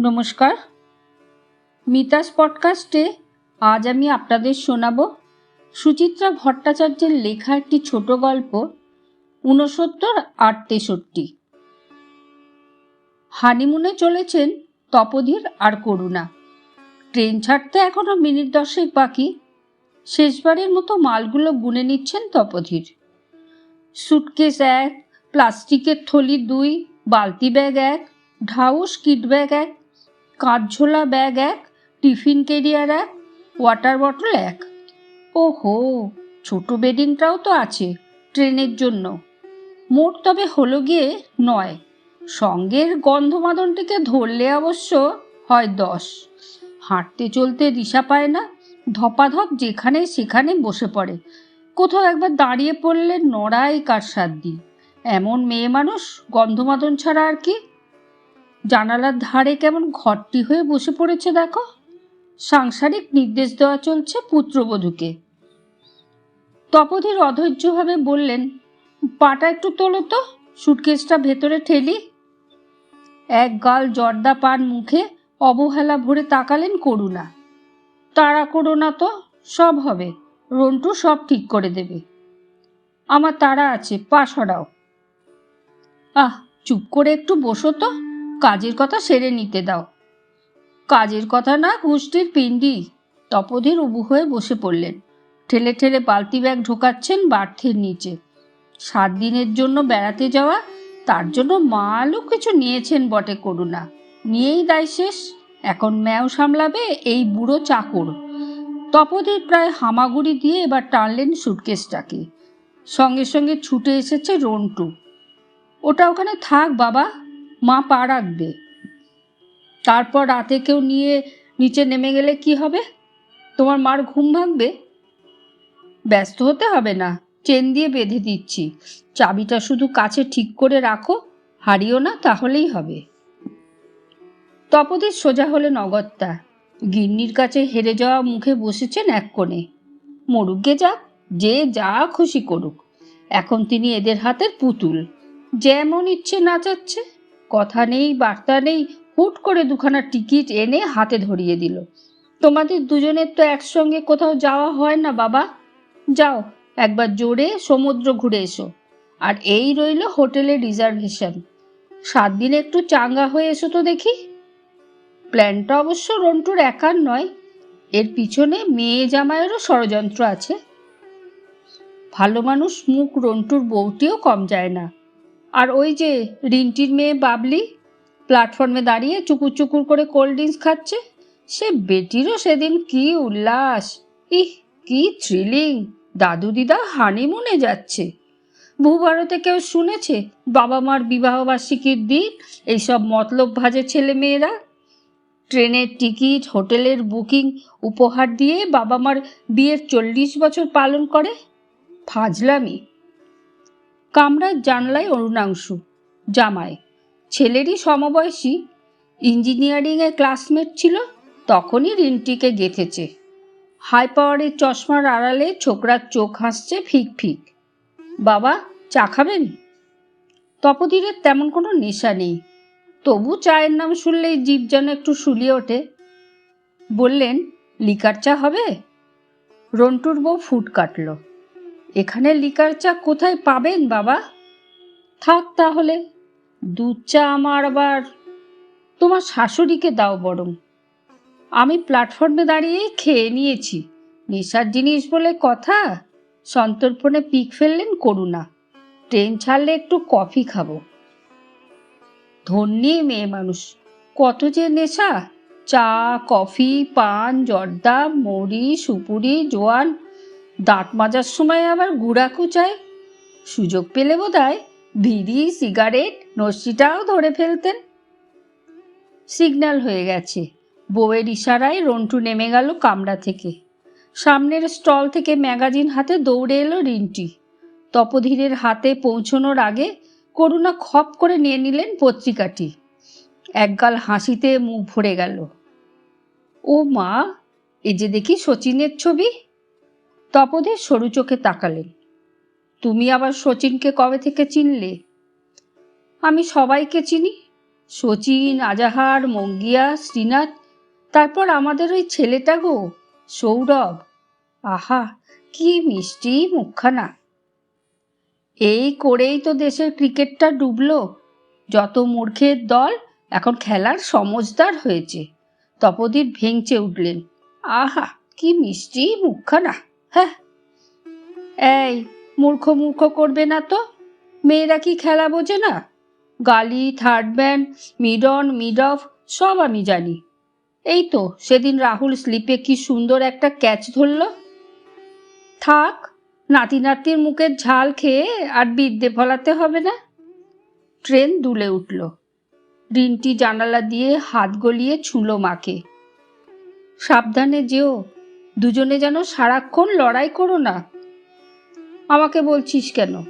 নমস্কার। মিতাস পডকাস্টে আজ আমি আপনাদের শোনাব সুচিত্রা ভট্টাচার্যের লেখা একটি ছোট গল্প, ঊনসত্তর আর তেষট্টি। হানিমুনে চলেছেন তপধীর আর করুণা। ট্রেন ছাড়তে এখনও মিনিট দশেক বাকি। শেষবারের মতো মালগুলো গুনে নিচ্ছেন তপধীর। সুটকেস এক, প্লাস্টিকের থলি দুই, বালতি ব্যাগ এক, ঢাউস কিট ব্যাগ এক কাঁচঝোলা ব্যাগ এক, টিফিন কেরিয়ার এক, ওয়াটার বটল এক। ওহো, ছোট বেডিংটাও তো আছে ট্রেনের জন্য। মোট তবে হলো গিয়ে নয়। সঙ্গের গন্ধমাদনটিকে ধরলে অবশ্য হয় দশ। হাঁটতে চলতে দিশা পায় না, ধপাধপ যেখানে সেখানে বসে পড়ে। কোথাও একবার দাঁড়িয়ে পড়লে নড়াই কার সাধ্যি এমন মেয়ে মানুষ গন্ধমাদন ছাড়া আর কি জানালার ধারে কেমন ঘরটি হয়ে বসে পড়েছে দেখো। সাংসারিক নির্দেশ দেওয়া চলছে পুত্রবধূকে। তপধীর অধৈর্যভাবে বললেন, পাটা একটু তোলো তো, সুটকেসটা ভেতরে ঠেলি। এক গাল জর্দা পান মুখে অবহেলা ভরে তাকালেন করুণা। তাড়া করো না তো, সব হবে, রন্টু সব ঠিক করে দেবে। আমার তাড়া আছে, পা সরাও। আহ, চুপ করে একটু বসো তো। কাজের কথা সেরে নিতে দাও। কাজের কথা না গোষ্ঠীর পিণ্ডি তপধীর উবু হয়ে বসে পড়লেন। ঠেলে ঠেলে বালতি ব্যাগ ঢোকাচ্ছেন বার্থের নিচে। সাত দিনের জন্য বেড়াতে যাওয়া, তার জন্য মালও কিছু নিয়েছেন বটে করুণা। নিয়েই দায় শেষ, এখন ম্যাও সামলাবে এই বুড়ো চাকর। তপধীর প্রায় হামাগুড়ি দিয়ে এবার টানলেন সুটকেসটাকে। সঙ্গে সঙ্গে ছুটে এসেছে রন্টু। ওটা ওখানে থাক বাবা মা পা রাখবে। তারপর রাতে কেউ নিয়ে নিচে নেমে গেলে কি হবে? তোমার মার ঘুম ভাঙবে? ব্যস্ত হতে হবে না, চেন দিয়ে বেঁধে দিচ্ছি। চাবিটা শুধু কাছে ঠিক করে রাখো, হারিও না তাহলেই হবে। তপদের সোজা হলেন অগত্যা গিন্নির কাছে হেরে যাওয়া মুখে বসেছেন এক কোণে। মরুগে যাক যে যা খুশি করুক। এখন তিনি এদের হাতের পুতুল। যেমন ইচ্ছে নাচাচ্ছে কথা নেই, বার্তা নেই, হুট করে দুখানা টিকিট এনে হাতে ধরিয়ে দিল। তোমাদের দুজনের তো একসঙ্গে কোথাও যাওয়া হয় না, বাবা। যাও, একবার জোরে সমুদ্র ঘুরে এসো। আর এই রইল হোটেলের রিজার্ভেশন। সাত দিনে একটু চাঙ্গা হয়ে এসো তো দেখি। প্ল্যানটা অবশ্য রন্টুর একার নয়, এর পিছনে মেয়ে জামাইয়েরও ষড়যন্ত্র আছে। ভালো মানুষ মুখ রন্টুর বউটিও কম যায় না। আর ওই যে রিন্টির মেয়ে বাবলি প্ল্যাটফর্মে দাঁড়িয়ে চুকুর চুকুর করে কোল্ড ড্রিঙ্কস খাচ্ছে, সে বেটিরও সেদিন কি উল্লাস। ইহ, কি থ্রিলিং দাদু দিদা হানিমুনে যাচ্ছে। ভূভারতে কেউ শুনেছে বাবা মার বিবাহবার্ষিকীর দিন, এইসব মতলব ভাজে ছেলে মেয়েরা? ট্রেনের টিকিট, হোটেলের বুকিং, উপহার দিয়ে বাবা মার বিয়ের চল্লিশ বছর পালন করে? ফাজলামি। কামরার জানলায় অরুণাংশু, জামাই। ছেলেরই সমবয়সী, ইঞ্জিনিয়ারিংয়ে ক্লাসমেট ছিল, তখনই রিন্টিকে গেথেছে। হাই পাওয়ারের চশমার আড়ালে ছোকরার চোখ হাসছে ফিক ফিক। বাবা, চা খাবেন? তপধীরের তেমন কোনো নেশা নেই। তবু চায়ের নাম শুনলেই জীব যেন একটু শুলিয়ে ওঠে। বললেন, লিকার চা হবে? রন্টুর বউ ফুট কাটল। এখানে লিকার চা কোথায় পাবেন, বাবা? থাক তাহলে দুধ চা আমার আবার। তোমার শাশুড়িকে দাও বরং। আমি প্ল্যাটফর্মে দাঁড়িয়েই খেয়ে নিয়েছি। নেশার জিনিস বলে কথা, সন্তর্পণে পিক ফেললেন করুণা। ট্রেন ছাড়লে একটু কফি খাব। ধন্যী মেয়ে মানুষ, কত যে নেশা। চা, কফি, পান, জর্দা মরি সুপুরি, জোয়ান দাঁত মাজার সময় আবার গুড়াকু চায় সুযোগ পেলে বোধ হয় বিড়ি সিগারেট, নস্যিটাও ধরে ফেলতেন। সিগন্যাল হয়ে গেছে। বউয়ের ইশারায় রন্টু নেমে গেল কামরা থেকে। সামনের স্টল থেকে ম্যাগাজিন হাতে দৌড়ে এলো রিন্টি। তপধীরের হাতে পৌঁছনোর আগে করুণা খপ করে নিয়ে নিলেন পত্রিকাটি। একগাল হাসিতে মুখ ভরে গেল। ও মা, এ যে দেখি শচীনের ছবি। তপধীর সরু চোখে তাকালেন। তুমি আবার শচীনকে কবে থেকে চিনলে? আমি সবাইকে চিনি। শচীন, আজাহার, মঙ্গিয়া, শ্রীনাথ, তারপর আমাদের ওই ছেলেটা গো, সৌরভ। আহা, কি মিষ্টি মুখখানা। এই করেই তো দেশের ক্রিকেটটা ডুবলো। যত মূর্খের দল এখন খেলার সমজদার হয়েছে। তপদীপ ভেঙচে উঠলেন। আহা, কি মিষ্টি মুখখানা। এই, মূর্খ মূর্খ করবে না তো? মেয়েরা কি খেলা বোঝে না? Gully, third band, mid on, mid off, সব আমি জানি। এই তো, সেদিন রাহুল স্লিপে কি সুন্দর একটা ক্যাচ ধরল। থাক নাতি নাতির মুখের ঝাল খেয়ে আর বিদ্যে ফলাতে হবে না। ট্রেন দুলে উঠল। রিনটি জানালা দিয়ে হাত গলিয়ে ছুঁলো মাকে। সাবধানে যেও দুজনে যেন সারাক্ষণ লড়াই করো না। আমাকে বলছিস কেন?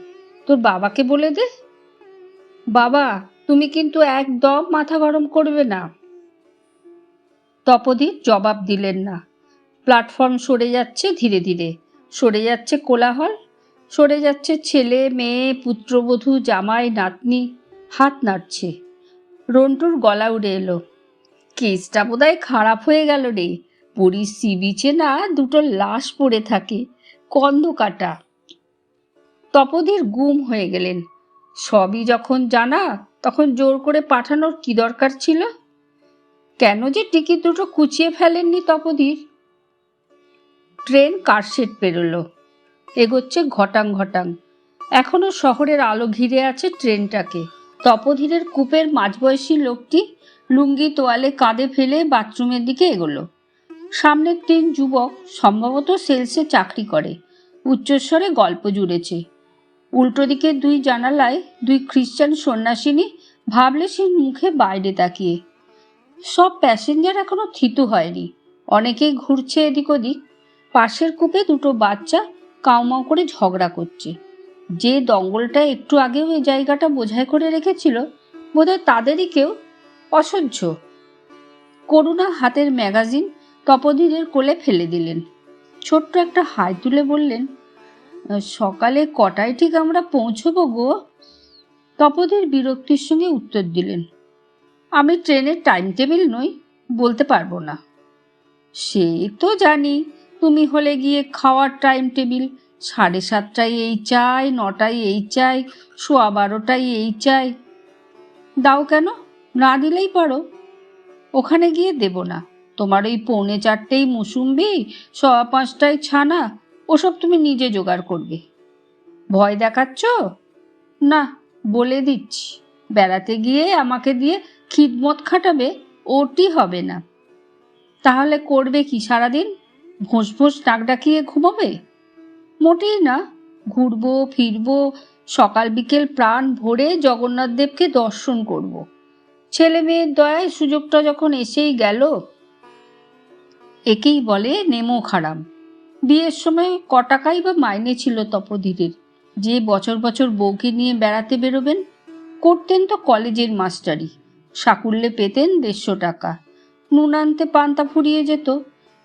তোর বাবাকে বলে দে। বাবা, তুমি কিন্তু একদম মাথা গরম করবে না। তপদীপ জবাব দিলেন না। প্ল্যাটফর্ম সরে যাচ্ছে ধীরে ধীরে। সরে যাচ্ছে কোলাহল। সরে যাচ্ছে ছেলে, মেয়ে, পুত্রবধূ, জামাই, নাতনি। হাত নাড়ছে। রন্টুর গলা উড়ে এলো। কেসটা বোধহয় খারাপ হয়ে গেল রে। পুরীর সি বিচে না দুটো লাশ পড়ে থাকে কন্দ কাটা তপদীর গুম হয়ে গেলেন। সবই যখন জানা, তখন জোর করে পাঠানোর কি দরকার ছিল? কেন যে টিকিট দুটো কুচিয়ে ফেলেননি তপদীর? Train car shed পেরোলো? এগোচ্ছে ঘটাং ঘটাং। এখনও শহরের আলো ঘিরে আছে ট্রেনটাকে। তপধীরের কূপের মাঝবয়সী লোকটি লুঙ্গি তোয়ালে কাঁধে ফেলে বাথরুমের দিকে এগোলো। সামনের তিন যুবক সম্ভবত সেলসে চাকরি করে। উচ্চস্বরে গল্প জুড়েছে। উল্টো দিকে দুই জানালায় দুই খ্রিস্টান সন্ন্যাসিনী ভাবলে সে মুখে বাইরে তাকিয়ে। সব প্যাসেঞ্জার এখনও থিতু হয়নি। অনেকেই ঘুরছে এদিক ওদিক। পাশের কূপে দুটো বাচ্চা কাউমাও করে ঝগড়া করছে। যে দঙ্গলটা একটু আগেও এই জায়গাটা বোঝাই করে রেখেছিল, বোধহয় তাদেরই কেউ অসহ্য। করুণা হাতের ম্যাগাজিন তপদীরের কোলে ফেলে দিলেন। ছোট্ট একটা হাই তুলে বললেন, সকালে কটায় ঠিক আমরা পৌঁছবো গো? তপদীর বিরক্তির সঙ্গে উত্তর দিলেন, আমি ট্রেনের টাইম টেবিল নই, বলতে পারব না। সে তো জানি, তুমি হলে গিয়ে খাওয়ার টাইম টেবিল সাড়ে সাতটায় এই চাই, নটায় এই চাই, সোয়া বারোটায় এই চাই। দাও কেন, না দিলেই পারো। ওখানে গিয়ে দেব না। তোমার ওই পৌনে চারটেই মুসুম্বি, সোয়া পাঁচটায় ছানা, ওসব তুমি নিজে জোগাড় করবে। ভয় দেখাচ্ছ? না, বলে দিচ্ছি। বেড়াতে গিয়ে আমাকে দিয়ে খিদমত খাটাবে, ওটি হবে না। তাহলে করবে কি সারাদিন? ভোঁস ভোঁস ডাক ডাকিয়ে ঘুমাবে? মোটেই না। ঘুরবো, ফিরবো, সকাল বিকেল প্রাণ ভরে জগন্নাথ দেবকে দর্শন করব। ছেলে মেয়ের দয়ায় সুযোগটা যখন এসেই গেল একেই বলে নেমো খারাম। বিয়ের সময় ক টাকাই বা মাইনে ছিল তপধীরের যে বছর বছর বউকে নিয়ে বেড়াতে বেরোবেন, করতেন তো কলেজের মাস্টারি। সাকুল্যে পেতেন দেড়শো টাকা। নুন আনতে পান্তা ফুরিয়ে যেত।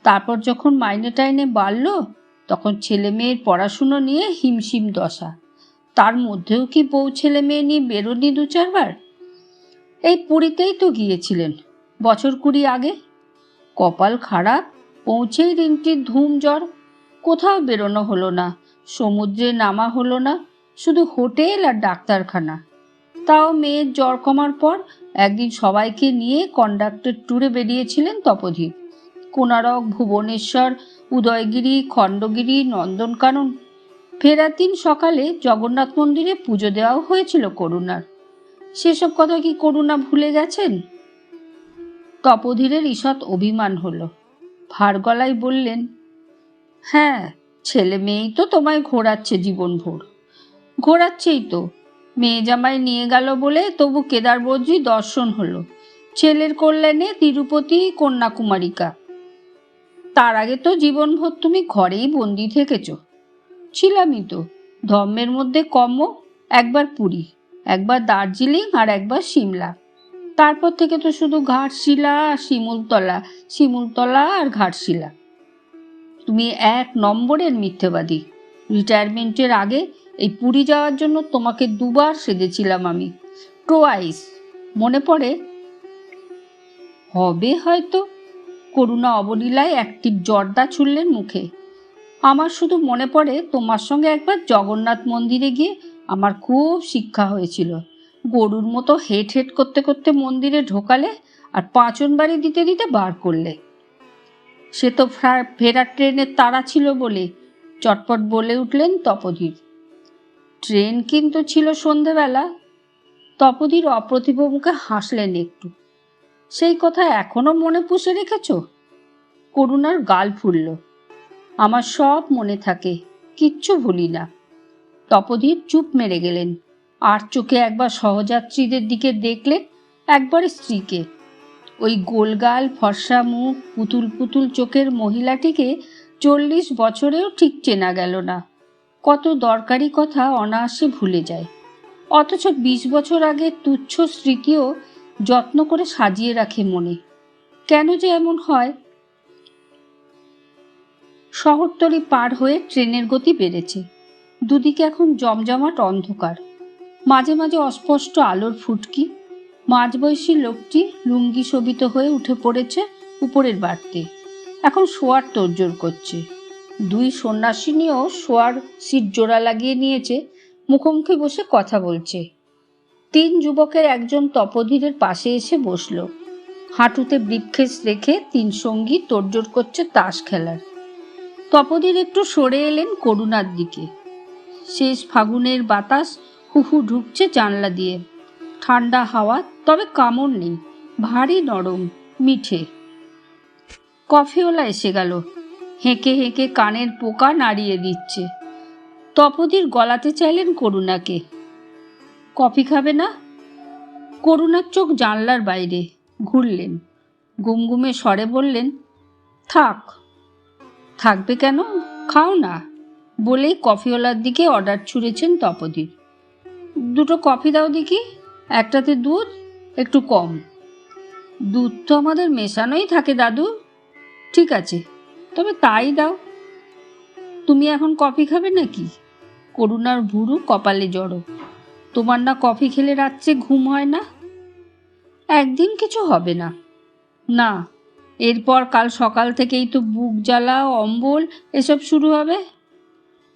তারপর যখন মাইনে টাইনে বাড়ল, তখন ছেলে মেয়ের পড়াশুনো নিয়ে হিমশিম দশা। তার মধ্যেও কি বউ ছেলে মেয়ে নিয়ে বেরোনি দু চারবার? এই পুরীতেই তো গিয়েছিলেন। বছর কুড়ি আগে কপাল খারাপ, পৌঁছেই রিনটির ধুম জ্বর। কোথাও বেরোনো হলো না, সমুদ্রে নামা হলো না, শুধু হোটেল আর ডাক্তারখানা। তাও মেয়ের জ্বর কমার পর একদিন সবাইকে নিয়ে কন্ডাক্টর ট্যুরে বেরিয়েছিলেন তপধীর কোনারক ভুবনেশ্বর, উদয়গিরি, খণ্ডগিরি, নন্দনকানন। ফেরার দিন সকালে জগন্নাথ মন্দিরে পুজো দেওয়াও হয়েছিল করুণার। সেসব কথা কি করুণা ভুলে গেছেন? তপধীরের ঈষৎ অভিমান হলো। ভার গলায় বললেন হ্যাঁ ছেলে মেয়েই তো তোমায় ঘোরাচ্ছে জীবনভর। ঘোরাচ্ছেই তো। মেয়ে জামাই নিয়ে গেল বলে তবু কেদার বদ্রী দর্শন হলো। ছেলের কল্যাণে তিরুপতি কন্যাকুমারিকা। তার আগে তো জীবনভর তুমি ঘরেই বন্দি থেকেছ। ছিলামই তো। ধর্মের মধ্যে কম্য একবার পুরী, একবার দার্জিলিং আর একবার সিমলা। তারপর থেকে তো শুধু ঘাটশিলা আর শিমুলতলা শিমুলতলা আর ঘাটশিলা। তুমি এক নম্বরের মিথ্যেবাদী। রিটায়ারমেন্টের আগে এই পুরী যাওয়ার জন্য তোমাকে দুবার সেজেছিলাম আমি। টোয়াইস মনে পড়ে? হবে হয়তো। করুণা অবলীলায় একটি জর্দা ছুড়লেন মুখে। আমার শুধু মনে পড়ে তোমার সঙ্গে একবার জগন্নাথ মন্দিরে গিয়ে আমার খুব শিক্ষা হয়েছিল। গরুর মতো হেট হেট করতে করতে মন্দিরে ঢোকালে আর পাঁচন বাড়ি দিতে দিতে বার করলে। সে তো ফ্রা- ফেরার ট্রেনের তাড়া ছিল বলে চটপট বলে উঠলেন তপধীর ট্রেন কিন্তু ছিল সন্ধেবেলা। তপধীর অপ্রতিভ মুখে হাসলেন একটু। সেই কথা এখনও মনে পুষে রেখেছ? করুণার গাল ফুলল। আমার সব মনে থাকে, কিচ্ছু ভুলি না। তপধীর চুপ মেরে গেলেন। আর চোখে একবার সহযাত্রীদের দিকে দেখলে একবারে স্ত্রীকে। ওই গোলগাল, ফর্সা মুখ, পুতুল পুতুল চোখের মহিলাটিকে চল্লিশ বছরেও ঠিক চেনা গেল না। কত দরকারি কথা অনায়াসে ভুলে যায়। অথচ বিশ বছর আগে তুচ্ছ স্মৃতিও যত্ন করে সাজিয়ে রাখে মনে। কেন যে এমন হয়? শহরতলি পার হয়ে ট্রেনের গতি বেড়েছে। দুদিকে এখন জমজমাট অন্ধকার। মাঝে মাঝে অস্পষ্ট আলোর ফুটকি। মাঝবয়সী লোকটি লুঙ্গি শোভিত হয়ে উঠে পড়েছে উপরের বাড়তে। এখন শোয়ার তোড়জোড় করছে। দুই সন্ন্যাসিনীও শোয়ার সিট জোড়া লাগিয়ে নিয়েছে, মুখোমুখি বসে কথা বলছে। তিন যুবকের একজন তপধীরের পাশে এসে বসল। হাঁটুতে ব্রিফকেস রেখে তিন সঙ্গী তোড়জোড় করছে তাস খেলার। তপধীর একটু সরে এলেন করুণার দিকে। শেষ ফাগুনের বাতাস হুহু ঢুকছে জানলা দিয়ে। ঠান্ডা হাওয়া, তবে কামড় নেই, ভারী নরম, মিঠে। কফিওলা এসে গেল, হেঁকে হেঁকে কানের পোকা নাড়িয়ে দিচ্ছে। তপধীর গলাতে চাইলেন করুণাকে। কফি খাবে না? করুণার চোখ জানলার বাইরে, ঘুরলেন। গুমগুমে স্বরে বললেন, থাক, থাকবে কেন? খাও না। বলেই কফিওয়ালার দিকে অর্ডার ছুঁড়েছেন তপদীপ দুটো কফি দাও দেখি, একটাতে দুধ, একটু কম। দুধ তো আমাদের মেশানোই থাকে দাদু। ঠিক আছে, তবে তাই দাও। তুমি এখন কফি খাবে নাকি? করুণার ভুরু কপালে জড়ো। তোমার না কফি খেলে রাত্রে ঘুম হয় না? একদিন কিছু হবে না। না, এরপর কাল সকাল থেকেই তো বুক জ্বালা, অম্বল, এসব শুরু হবে।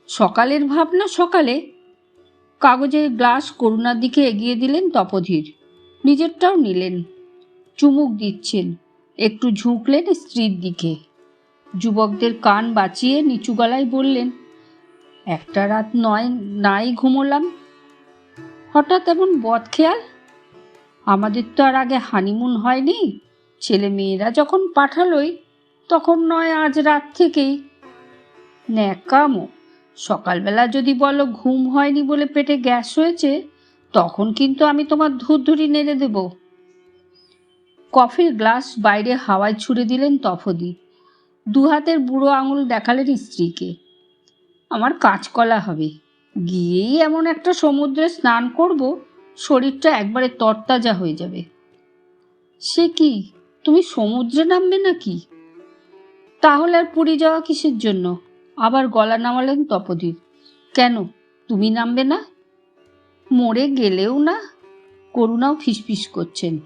সকালের ভাবনা সকালে। কাগজের গ্লাস করুণার দিকে এগিয়ে দিলেন তপধীর। নিজেরটাও নিলেন। চুমুক দিচ্ছেন। একটু ঝুঁকলেন স্ত্রীর দিকে। যুবকদের কান বাঁচিয়ে নিচু গলায় বললেন, একটা রাত নয়, নাই ঘুমোলাম। হঠাৎ এমন বদ খেয়াল আমাদের তো আর আগে হানিমুন হয়নি। ছেলে মেয়েরা যখন পাঠালোই, তখন নয় আজ রাত থেকেই। ন্যাকামো সকালবেলা যদি বলো ঘুম হয়নি বলে পেটে গ্যাস হয়েছে, তখন কিন্তু আমি তোমার ধুরধুরি নেড়ে দেব। কফির গ্লাস বাইরে হাওয়ায় ছুড়ে দিলেন তফদি। দু হাতের বুড়ো আঙুল দেখালেন স্ত্রীকে। আমার কাঁচকলা হবে। গিয়েই এমন একটা সমুদ্রে স্নান করব, শরীরটা একবারে তরতাজা হয়ে যাবে। সে কি, তুমি সমুদ্রে নামবে নাকি? তাহলে আর পুরী যাওয়া কিসের জন্য? আবার গলা নামালেন তপদীপ কেন? তুমি নামবে না? মরে গেলেও না? করুণাও ফিসফিস করছেন।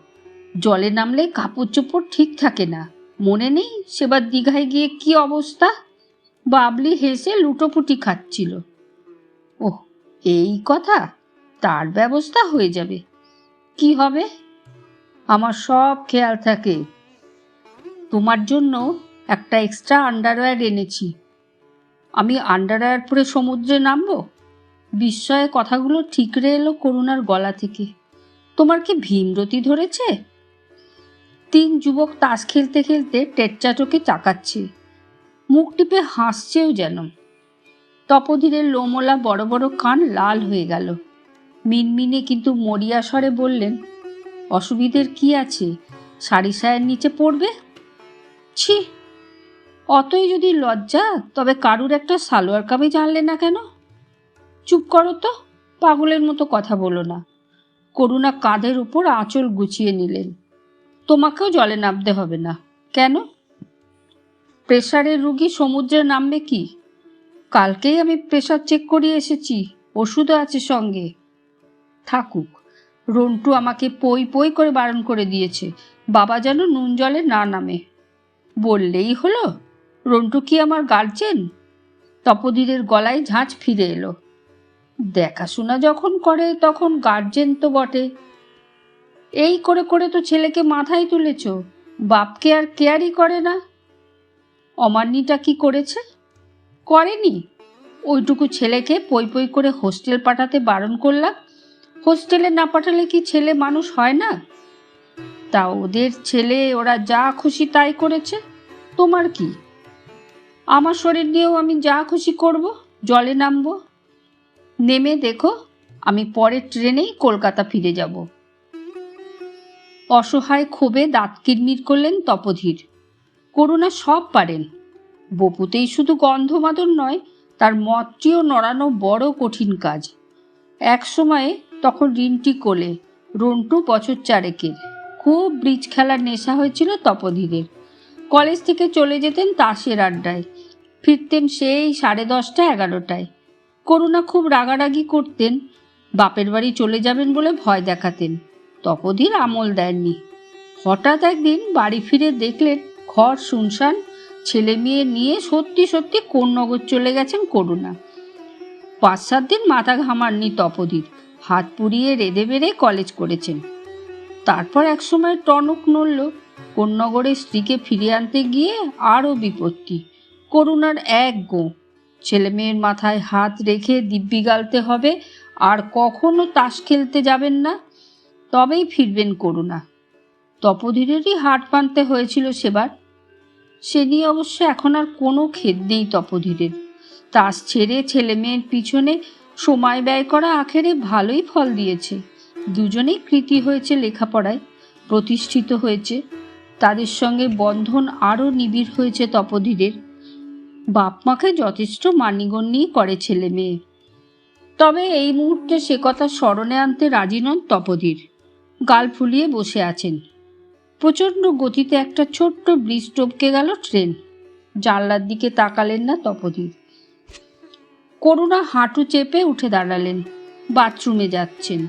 জলে নামলে কাপড় চোপড় ঠিক থাকে না। মনে নেই সেবার দীঘায় গিয়ে কি অবস্থা? বাবলি হেসে লুটোপুটি খাচ্ছিল। ওহ, এই কথা? তার ব্যবস্থা হয়ে যাবে। কি হবে? আমার সব খেয়াল থাকে। তোমার জন্য একটা এক্সট্রা আন্ডারওয়্যার এনেছি। আমি আন্ডারওয়্যার পরে সমুদ্রে নামবো? বিস্ময়ে কথাগুলো ঠিকরে এলো করুণার গলা থেকে। তোমার কি ভীমরতি ধরেছে? তিন যুবক তাস খেলতে খেলতে টেটচাটোকে চাকাচ্ছে। মুখ টিপে হাসছেও যেন। তপধীরের লোমলা বড় বড় কান লাল হয়ে গেল। মিনমিনে কিন্তু মরিয়া স্বরে বললেন, অসুবিধের কি আছে? সারি সায়ের নিচে পড়বে? ছি অতই যদি লজ্জা, তবে কারুর একটা সালোয়ার কামিজ আনলে না কেন? চুপ করো তো, পাগলের মতো কথা বলো না। করুণা কাঁধের উপর আঁচল গুছিয়ে নিলেন। তোমাকেও জলে নামতে হবে না। কেন? প্রেশারের রুগী সমুদ্রে নামবে কি? কালকেই আমি প্রেশার চেক করিয়ে এসেছি, ওষুধও আছে সঙ্গে। থাকুক, রন্টু আমাকে পই পই করে বারণ করে দিয়েছে, বাবা যেন নুন জলে না নামে। বললেই হলো? রন্টু কি আমার গার্জেন? তপধীরের গলায় ঝাঁঝ ফিরে এলো। দেখাশোনা যখন করে, তখন গার্জেন তো বটে। এই করে করে তো ছেলেকে মাথায় তুলেছ, বাপকে আর কেয়ারই করে না। অমান্যিটা কি করেছে? করেনি। ওইটুকু ছেলেকে পই পই করে হোস্টেল পাঠাতে বারণ করলাম। হোস্টেলে না পাঠালে কি ছেলে মানুষ হয় না? তা ওদের ছেলে, ওরা যা খুশি তাই করেছে। তোমার কি? আমার শরীর নিয়েও আমি যা খুশি করব, জলে নামবো। নেমে দেখো, আমি পরের ট্রেনেই কলকাতা ফিরে যাব। অসহায় ক্ষোভে দাঁত কিরমির করলেন তপধীর। করুণা সব পারেন। বপুতেই শুধু গন্ধমাদন নয়, তার মতটিও নড়ানো বড় কঠিন কাজ। এক সময়ে তখন রিনটি কোলে, রন্টু বছর চারেকের। খুব ব্রিজ খেলার নেশা হয়েছিল তপধীরের। কলেজ থেকে চলে যেতেন তাসের আড্ডায়। ফিরতেন সেই সাড়ে দশটা, এগারোটায়। করুণা খুব রাগারাগি করতেন, বাপের বাড়ি চলে যাবেন বলে ভয় দেখাতেন। তপধীর আমল দেননি। হঠাৎ একদিন বাড়ি ফিরে দেখলেন ঘর শুনশান, ছেলে মেয়ে নিয়ে সত্যি সত্যি কোন নগর চলে গেছেন করুণা। পাঁচ সাত দিন মাথা ঘামাননি তপধীর, হাত পুড়িয়ে রেঁধে বেড়ে কলেজ করেছেন। তারপর একসময় টনক নড়ল কোন্নগরে স্ত্রীকে ফিরিয়ে আনতে গিয়ে আরও বিপত্তি। করুণার এক গো। ছেলে মেয়ের মাথায় হাত রেখে দিব্যি গালতে হবে, আর কখনো তাস খেলতে যাবেন না। তবেই ফিরবেন করুণা। তপধীরেরই হাট মানতে হয়েছিল সেবার। সে নিয়ে অবশ্য এখন আর কোনো খেদ নেই তপধীরের। তাস ছেড়ে ছেলে মেয়ের পিছনে সময় ব্যয় করা আখেরে ভালোই ফল দিয়েছে। দুজনেই কৃতি হয়েছে লেখাপড়ায়, প্রতিষ্ঠিত হয়েছে। তাদের সঙ্গে বন্ধন আরও নিবিড় হয়েছে তপধীরের বাপ মাকে যথেষ্ট মানিগণ্যই করে ছেলে মেয়ে। তবে এই মুহূর্তে সে কথা স্মরণে আনতে রাজি নন তপধীর। গাল ফুলিয়ে বসে আছেন। প্রচণ্ড গতিতে একটা ছোট্ট ব্রিজ টপকে গেল ট্রেন। জানলার দিকে তাকালেন না তপধীর। করুণা হাঁটু চেপে উঠে দাঁড়ালেন। বাথরুমে যাচ্ছেন।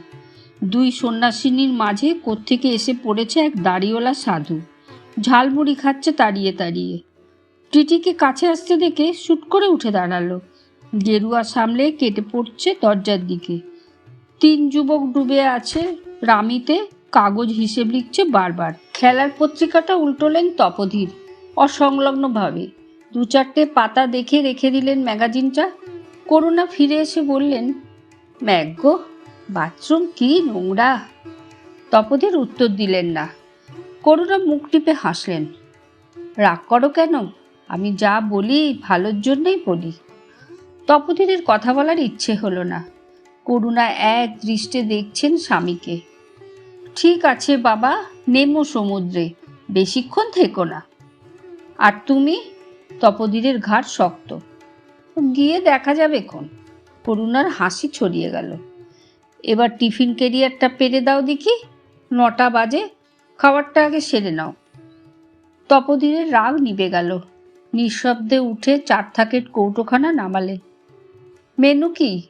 দুই সন্ন্যাসিনীর মাঝে কোত্থেকে এসে পড়েছে এক দাড়িওয়ালা সাধু। ঝালমুড়ি খাচ্ছে তাড়িয়ে তাড়িয়ে। টিটিকে কাছে আসতে দেখে শুট করে উঠে দাঁড়াল। গেরুয়া সামলে কেটে পড়ছে দরজার দিকে। তিন যুবক ডুবে আছে রামিতে, কাগজ হিসেব লিখছে বারবার। খেলার পত্রিকাটা উল্টোলেন তপধীর, অসংলগ্নভাবে। দু চারটে পাতা দেখে রেখে দিলেন ম্যাগাজিনটা। করুণা ফিরে এসে বললেন, ম্যাগো বাথরুম কি নোংরা? তপধীর উত্তর দিলেন না। করুণা মুখ টিপে হাসলেন। রাগ করো কেন? আমি যা বলি ভালোর জন্যই বলি। তপধীরের কথা বলার ইচ্ছে হলো না। করুণা এক দৃষ্টে দেখছেন স্বামীকে। ঠিক আছে বাবা, নেমো সমুদ্রে, বেশিক্ষণ থেকো না। আর তুমি? তপধীরের ঘাট শক্ত। গিয়ে দেখা যাবে এখন। করুণার হাসি ছড়িয়ে গেল। এবার টিফিন কেরিয়ারটা পেরে দাও দেখি। নটা বাজে খাবারটা আগে সেরে নাও। তপধীরের রাগ নিবে গেল। নিঃশব্দে উঠে চার থাকের কৌটোখানা নামালে। মেনু কি?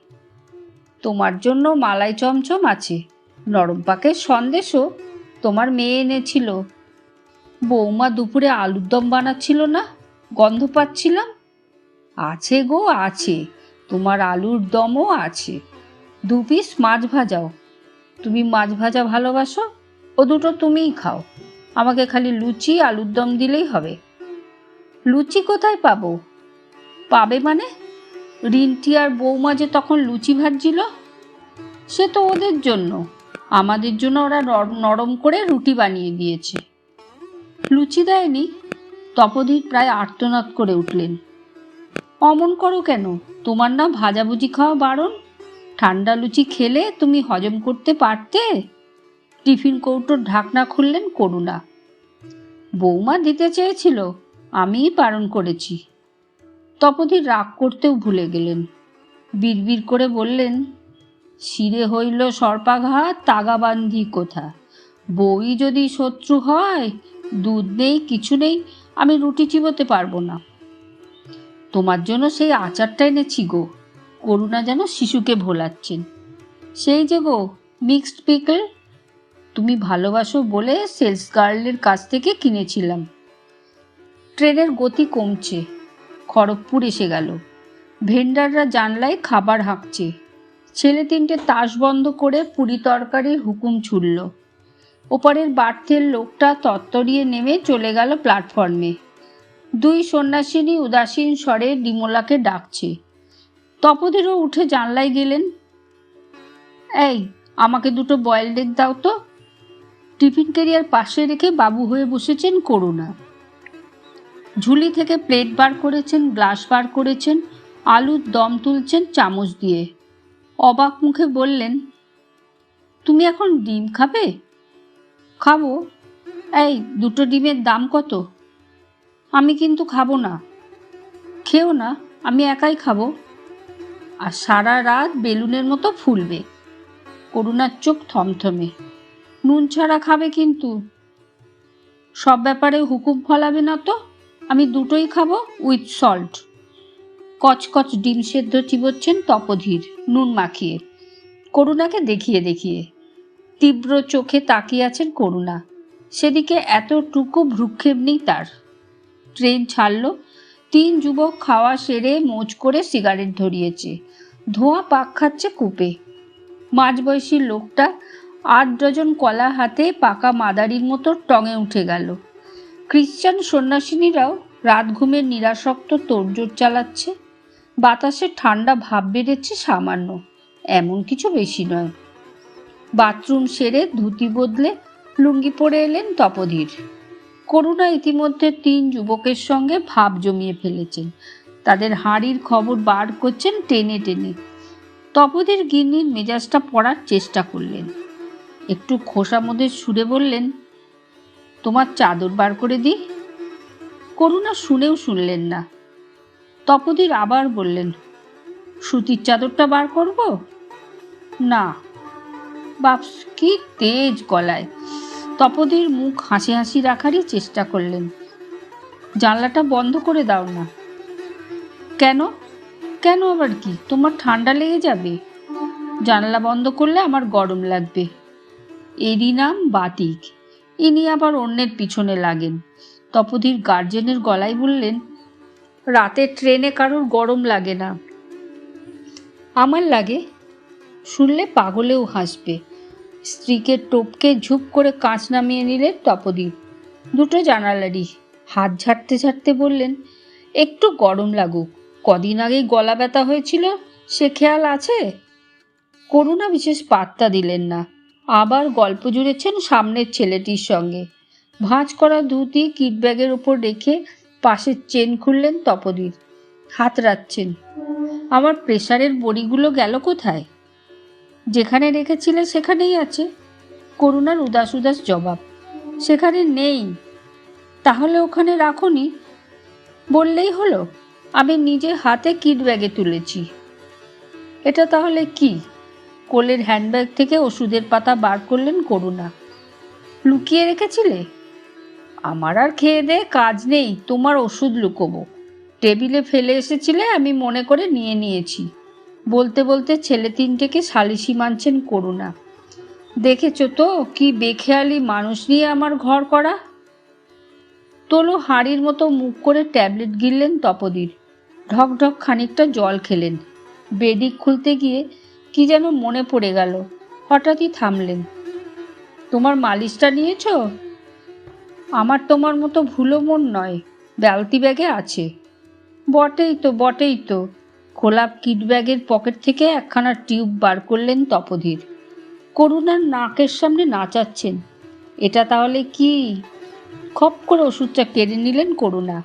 তোমার জন্য মালাই চমচম আছে। নরম পাকের সন্দেশও তোমার মেয়ে এনেছিল। বৌমা দুপুরে আলুর দম বানাচ্ছিল না? গন্ধ পাচ্ছিলাম? আছে গো, আছে। তোমার আলুর দমও আছে। দু পিস মাছ ভাজাও। তুমি মাছ ভাজা ভালোবাসো? ও দুটো তুমিই খাও। আমাকে খালি লুচি আলুর দম দিলেই হবে। লুচি কোথায় পাবো? পাবে মানে? রিন্টি আর বৌমা যে তখন লুচি ভাজছিল? সে তো ওদের জন্য। আমাদের জন্য ওরা নর- নরম করে রুটি বানিয়ে দিয়েছে। লুচি দেয়নি। তপদীর প্রায় আর্তনাদ করে উঠলেন। অমন করো কেন? তোমার না ভাজাভুজি খাওয়া বারণ। ঠান্ডা লুচি খেলে তুমি হজম করতে পারতে? টিফিন কৌটোর ঢাকনা খুললেন করুণা। বৌমা দিতে চেয়েছিল, আমিই বারণ করেছি। তপধীর রাগ করতেও ভুলে গেলেন। বিড়বিড় করে বললেন, শিরে হইল সর্পাঘাত, তাগাবান্ধি কোথা? বই যদি শত্রু হয়, দুধ নেই, কিছু নেই, আমি রুটি চিবোতে পারব না। তোমার জন্য সেই আচারটা এনেছি গো। করুণা যেন শিশুকে ভোলাচ্ছেন। সেই যে গো মিক্সড পিকল তুমি ভালোবাসো বলে সেলস গার্লের কাছ থেকে কিনেছিলাম। ট্রেনের গতি কমছে, খড়গপুর এসে গেল। ভেন্ডাররা জানলায় খাবার হাঁকছে। ছেলে তিনটে তাস বন্ধ করে পুরি তরকারির হুকুম ছুড়ল। ওপারের বার্থের লোকটা তত্তরিয়ে নেমে চলে গেল প্ল্যাটফর্মে। দুই সন্ন্যাসিনী উদাসীন স্বরে ডিমোলাকে ডাকছে, তপদেরও উঠে জানলায় গেলেন? এই, আমাকে দুটো বয়েলড এগ দাও তো। টিফিন ক্যারিয়ার পাশে রেখে বাবু হয়ে বসেছেন করুণা। ঝুলি থেকে প্লেট বার করেছেন, গ্লাস বার করেছেন, আলুর দম তুলছেন চামচ দিয়ে। অবাক মুখে বললেন, তুমি এখন ডিম খাবে? খাব। এই, দুটো ডিমের দাম কত? আমি কিন্তু খাব না। খেও না, আমি একাই খাব। আর সারা রাত বেলুনের মতো ফুলবে। করুণার চোখ থমথমে। নুন ছাড়া খাবে কিন্তু। সব ব্যাপারে হুকুম ফলাবে না তো? আমি দুটোই খাব উইথ সল্ট কচকচ ডিম সেদ্ধ চিবোচ্ছেন তপধীর, নুন মাখিয়ে। করুণাকে দেখিয়ে দেখিয়ে। তীব্র চোখে তাকিয়ে আছেন করুণা। সেদিকে এতটুকু ভ্রুক্ষেপ নেই তার। ট্রেন ছাড়ল, তিন যুবক খাওয়া সেরে মোচ করে সিগারেট ধরিয়েছে। ধোঁয়া পাক খাচ্ছে কূপে। মাঝবয়সী লোকটা আট ডজন কলা হাতে পাকা মাদারির মতো টঙে উঠে গেল। খ্রিশ্চান সন্ন্যাসিনীরাও রাত ঘুমের নিরাসক্ত তোড়জোড় চালাচ্ছে। বাতাসে ঠান্ডা ভাব বেড়েছে সামান্য, এমন কিছু বেশি নয়। বাথরুম সেরে ধুতি বদলে লুঙ্গি পরে এলেন তপধীর। করুণা ইতিমধ্যে তিন যুবকের সঙ্গে ভাব জমিয়ে ফেলেছেন। তাদের হাঁড়ির খবর বার করছেন টেনে টেনে। তপধীর গিন্নির মেজাজটা পড়ার চেষ্টা করলেন। একটু খোসামদের সুরে বললেন, তোমার চাদর বার করে দিই? করুণা শুনেও শুনলেন না। তপধীর আবার বললেন, সুতির চাদরটা বার করব? না। বাপস, কি তেজ গলায়। তপদীর মুখ হাসি হাসি রাখারই চেষ্টা করলেন, জানলাটা বন্ধ করে দাও না। কেন? কেন আবার কি? তোমার ঠান্ডা লেগে যাবে। জানলা বন্ধ করলে আমার গরম লাগবে। এরই নাম বাতিক। ইনি আবার অন্যের পিছনে লাগেন। তপদীর গার্জেনের গলায় বললেন, রাতে ট্রেনে কারোর গরম লাগে না। আমার লাগে। শুনলে পাগলেও হাসবে। স্ত্রীকে টপকে ঝুপ করে কাঁচ নামিয়ে নিলেন তপদীপ দুটো জানালারই হাত ঝাড়তে ঝাড়তে বললেন, একটু গরম লাগুক। কদিন আগেই গলা ব্যথা হয়েছিল, সে খেয়াল আছে? করুণা বিশেষ পাত্তা দিলেন না। আবার গল্প জুড়েছেন সামনের ছেলেটির সঙ্গে। ভাঁজ করা ধুতি কিট ব্যাগের ওপর রেখে পাশের চেন খুললেন তপদীর। হাত রাখছেন। আমার প্রেশারের বড়িগুলো গেল কোথায়? যেখানে রেখেছিলে সেখানেই আছে। করুণার উদাস উদাস জবাব। সেখানে নেই। তাহলে ওখানে রাখুনি? বললেই হলো, আমি নিজে হাতে কিট ব্যাগে তুলেছি। এটা তাহলে কি? কোলের হ্যান্ডব্যাগ থেকে ওষুধের পাতা বার করলেন করুণা। লুকিয়ে রেখেছিলে? আমার আর খেয়ে দে কাজ নেই, তোমার ওষুধ লুকোবো। টেবিলে ফেলে এসেছিলে আমি মনে করে নিয়ে নিয়েছি। বলতে বলতে ছেলে তিনটেকে সালিশি মানছেন করুণা। দেখেছ তো কি বেখেয়ালি মানুষ নিয়ে আমার ঘর করা? তোলো হাঁড়ির মতো মুখ করে ট্যাবলেট গিললেন তপদীর। ঢক ঢক খানিকটা জল খেলেন। বেডিক খুলতে গিয়ে কি যেন মনে পড়ে গেল। হঠাৎই থামলেন। তোমার মালিশটা নিয়েছ? আমার তোমার মতো ভুলো মন নয় ব্যালতি ব্যাগে আছে। বটেই তো বটেই তো। খোলা কিট ব্যাগের পকেট থেকে একখানা টিউব বার করলেন তপধীর। করুণার নাকের সামনে নাচাচ্ছেন। এটা তাহলে কি? খপ করে ওষুধটা কেড়ে নিলেন করুণা।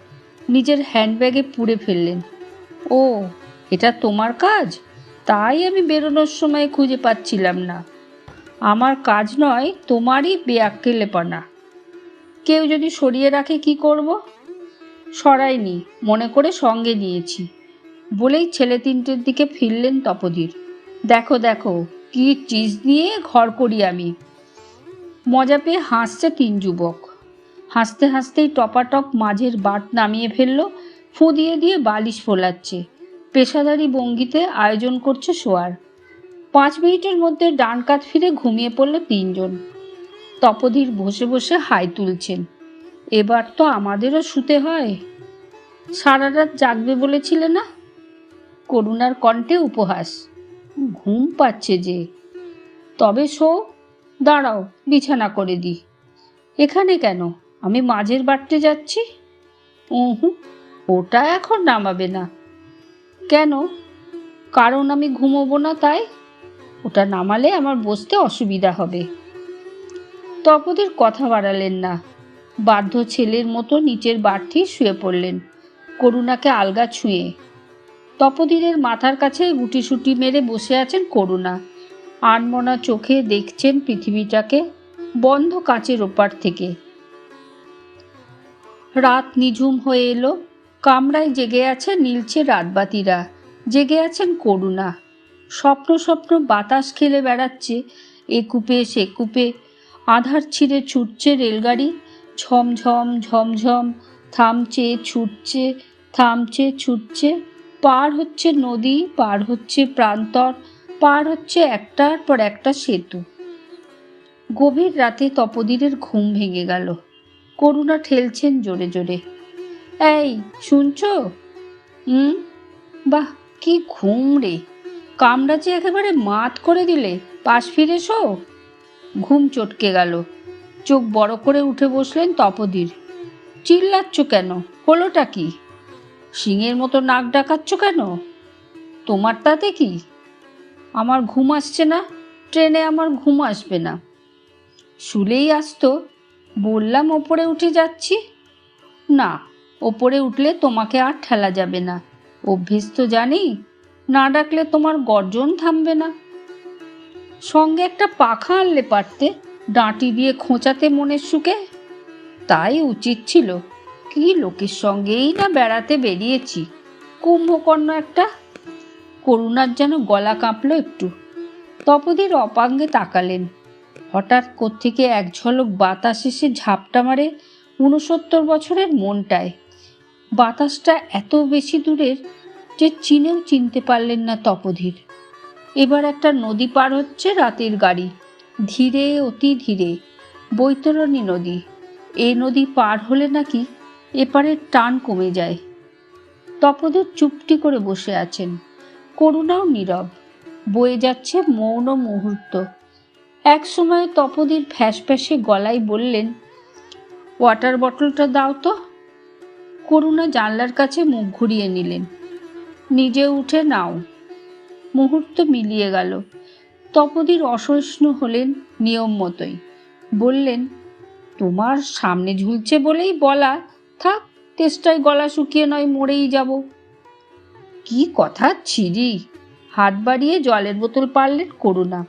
নিজের হ্যান্ডব্যাগে পুড়ে ফেললেন। ও, এটা তোমার কাজ? তাই আমি বেরোনোর সময় খুঁজে পাচ্ছিলাম না। আমার কাজ নয়, তোমারই বেয়াক্কেলেপনা। কেউ যদি সরিয়ে রাখে কি করব? সরাইনি, মনে করে সঙ্গে নিয়েছি। বলেই ছেলে তিনটের দিকে ফিরলেন তপধীর দেখো দেখো, কি চিজ নিয়ে ঘর করি আমি। মজা পেয়ে হাসছে তিন যুবক। হাসতে হাসতেই টপাটপ মাঝের বাট নামিয়ে ফেলল ফু দিয়ে দিয়ে বালিশ ফোলাচ্ছে। পেশাদারি ভঙ্গিতে আয়োজন করছে শোয়ার। পাঁচ মিনিটের মধ্যে ডান কাত ফিরে ঘুমিয়ে পড়ল তিনজন। তপধীর বসে বসে হাই তুলছেন। এবার তো আমাদেরও শুতে হয়। সারা রাত জাগবে বলেছিলে না? করুণার কণ্ঠে উপহাস। ঘুম পাচ্ছে যে। তবে শো, দাঁড়াও, বিছানা করে দি। এখানে কেন? আমি মাঝের বাড়তে যাচ্ছি? উহু, ওটা এখন নামাবে না। কেন? কারণ আমি ঘুমোবো না তাই? ওটা নামালে আমার বসতে অসুবিধা হবে। তপদের কথা বাড়ালেন না। বাধ্য ছেলের মতো নিচের বাড়তি শুয়ে পড়লেন, করুণাকে আলগা ছুঁয়ে। তপদিনের মাথার কাছে গুটিসুটি মেরে বসে আছেন করুণা। আনমনা চোখে দেখছেন পৃথিবীটাকে, বন্ধ কাঁচের ওপার থেকে। রাত নিঝুম হয়ে এলো কামরায় জেগে আছে নীলছে রাতবাতিরা। জেগে আছেন করুণা। স্বপ্ন স্বপ্ন বাতাস খেলে বেড়াচ্ছে এ কূপে সে কূপে। আধার ছিঁড়ে ছুটছে রেলগাড়ি, ঝমঝম ঝমঝম থামছে ছুটছে থামছে ছুটছে। পার হচ্ছে নদী, পার হচ্ছে প্রান্তর, পার হচ্ছে একটার পর একটা সেতু। গভীর রাতে তপদিরের ঘুম ভেঙে গেল। করুণা ঠেলছেন জোরে জোরে। এই, শুনছ? হুম? বাহ, কি ঘুম রে। কামড়া যে একেবারে মাত করে দিলে, পাশ ফিরে শো ঘুম চটকে গেল। চোখ বড় করে উঠে বসলেন তপদির। চিল্লাচ্ছ কেন? হলোটা কি? সিংহের মতো নাক ডাকাচ্ছ কেন? তোমার তাতে কি? আমার ঘুম আসছে না, ট্রেনে আমার ঘুম আসবে না। শুলেই আসতো, বললাম ওপরে উঠে যাচ্ছি। না ওপরে উঠলে তোমাকে আর ঠেলা যাবে না। অভ্যেস তো জানি, না ডাকলে তোমার গর্জন থামবে না। সঙ্গে একটা পাখা আনলে পারতে, ডাঁটি দিয়ে খোঁচাতে মনের সুখে? তাই উচিত ছিল, কি লোকের সঙ্গেই না বেড়াতে বেরিয়েছি। কুম্ভকর্ণ একটা, করুণার যেন গলা কাঁপলো একটু। তপদির অপাঙ্গে তাকালেন। হঠাৎ কোত্থেকে এক ঝলক বাতাস এসে ঝাপটা মারে উনসত্তর বছরের মনটায়। বাতাসটা এত বেশি দূরের যে চিনেও চিনতে পারলেন না তপধীর। এবার একটা নদী পার হচ্ছে রাতের গাড়ি, ধীরে, অতি ধীরে, বৈতরণী নদী। এ নদী পার হলে নাকি এপারের টান কমে যায়। তপদের চুপটি করে বসে আছেন। করুণাও নীরব, বয়ে যাচ্ছে মৌন মুহূর্ত। এক সময় তপদির ফ্যাসফ্যাসে গলায় বললেন ওয়াটার বটলটা দাও তো। করুণা জানলার কাছে মুখ ঘুরিয়ে নিলেন। নিজে উঠে নাও। মুহূর্ত মিলিয়ে গেল। তপদির অসহিষ্ণু হলেন নিয়ম মতোই। বললেন, তোমার সামনে ঝুলছে বলেই বলা। থাক, তেষ্টায় গলা শুকিয়ে নয়, মরেই যাব। কি কথা, ছিরি? হাত বাড়িয়ে জলের বোতল পারলেন করুণা।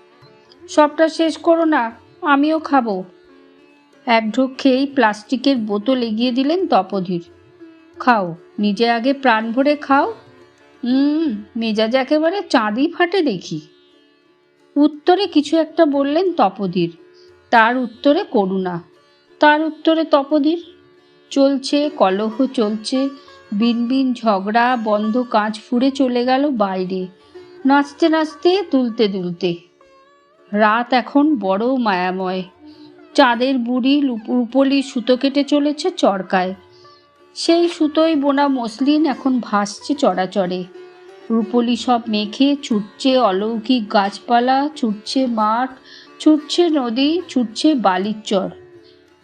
সবটা শেষ করো না, আমিও খাব। এক ঢোক খেয়েই প্লাস্টিকের বোতল এগিয়ে দিলেন তপধীর খাও। নিজে আগে প্রাণ ভরে খাও। হুম মেজাজ একেবারে চাঁদই ফাটে দেখি। উত্তরে কিছু একটা বললেন তপধীর তার উত্তরে করুণা। তার উত্তরে তপধীর চলছে, কলহ চলছে। বিনবিন ঝগড়া, বন্ধ কাঁচ ফুঁড়ে চলে গেল বাইরে। নাচতে নাচতে তুলতে তুলতে রাত এখন বড় মায়াময়। চাঁদের বুড়ি রূপলি সুতো কেটে চলেছে চরকায়। সেই সুতোয় বোনা মসলিন এখন ভাসছে চড়াচড়ে। রূপলি সব মেখে ছুটছে অলৌকিক গাছপালা, ছুটছে মাঠ, ছুটছে নদী, ছুটছে বালির চর।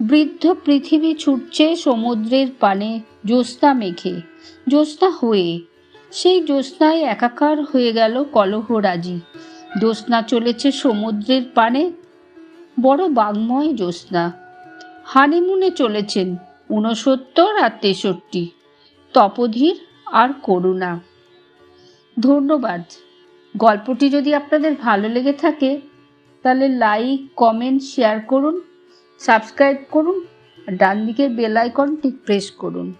বৃদ্ধ পৃথিবী ছুটছে সমুদ্রের পানে, জ্যোৎস্না মেঘে জ্যোৎস্না হয়ে। সেই জ্যোৎস্নায় একাকার হয়ে গেল কলহরাজি। জ্যোৎস্না চলেছে সমুদ্রের পানে, বড় বাংময় জ্যোৎস্না। হানিমুনে চলেছেন ঊনসত্তর আর তেষট্টি। তপধীর আর করুণা। ধন্যবাদ। গল্পটি যদি আপনাদের ভালো লেগে থাকে, তাহলে লাইক কমেন্ট শেয়ার করুন সাবস্ক্রাইব করুন, আর ডান দিকের বেল আইকনটি প্রেস করুন।